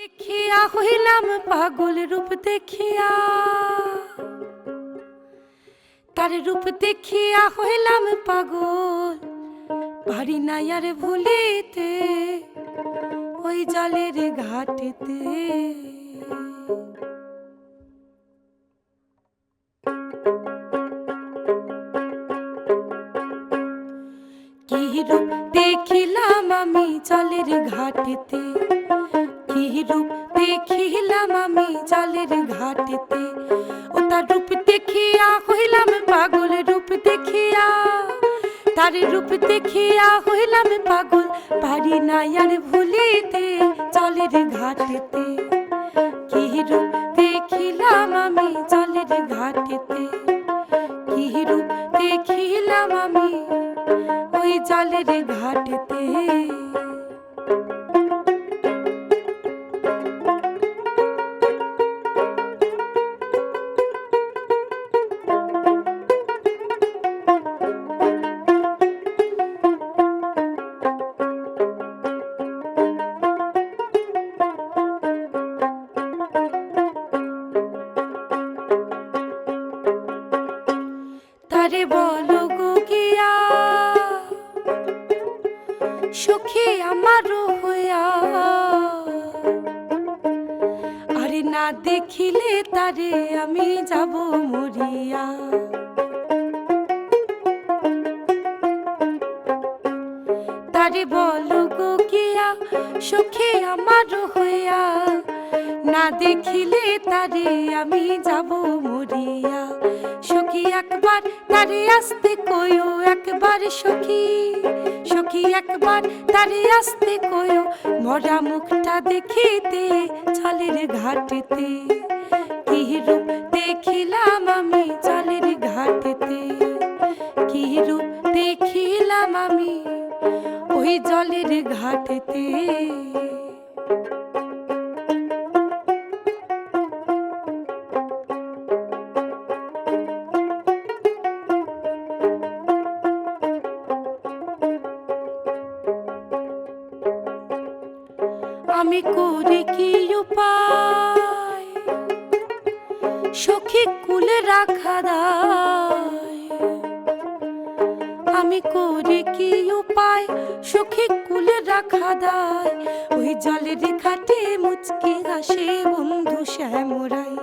দেখিয়া হইলাম পাগল রূপ দেখিয়া। তার রূপ দেখিয়া হইলাম পাগল পারি না আর ভুলিতে, ওই জলের ঘাটেতে। কি রূপ দেখিলাম আমি জলের ঘাটেতে? দেখিলাম আমি জলের ঘাটেতে। ও তার রূপ দেখিয়া হইলাম পাগল রূপ দেখিয়া। তার রূপ দেখিয়া হইলাম পাগল, পারি না আর ভুলিতে জলের ঘাটেতে। কি রূপ দেখিলাম আমি জলের ঘাটেতে? কি রূপ দেখিলাম আমি ওই জলের ঘাটেতে? তারে বলো গো গিয়া, সখী আমারও হইয়া। আরে না দেখিলে তারে আমি যাব মরিয়া। তারে বলো গো গিয়া, সখী আমারও হইয়া। না দেখিলে তারে আমি যাব মরিয়া। সখী, একবার তারে আসতে কয়ো, একবার সখী। সখী, একবার তারে আসতে কয়ো, মরা মুখটা দেখিতে জলের ঘাটেতে। কি রূপ দেখিলাম আমি জলের ঘাটেতে? কি রূপ দেখিলাম আমি ওই জলের ঘাটেতে? আমি করি কি সখী কুলে রাখা দায়। আমি করি কি উপায়? সখী কুলে রাখা দায়। ওই জলের ঘাটে মুচকি হাসে বন্ধু শ্যামরাই।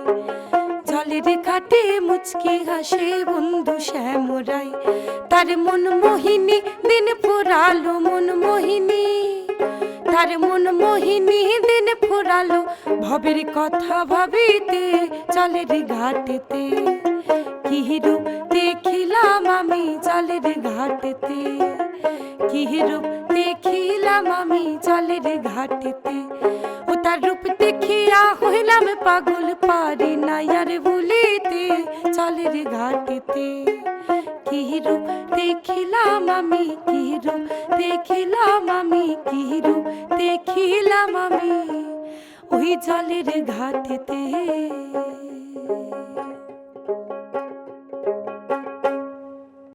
জলের ঘাটে মুচকি হাসে বন্ধু শ্যামরাই। তার মন মোহিনী, দিন ফুরালো মন মোহিনী। তার মন মোহিনী দিন ফুরালো। ভবের কথা ভাবিতে জলের ঘাটেতে। কি দেখিলাম আমি জলের ঘাটেতে। কি রূপ দেখিলাম আমি জলের ঘাটেতে। ও তার রূপ দেখিয়া হইলাম পাগল, পারি না আর ভুলিতে জলের ঘাটেতে। কি রূপ? দেখিলাম আমি কি রূপ? দেখিলাম আমি কি রূপ? দেখিলাম আমি। ওই জলের ঘাটেতে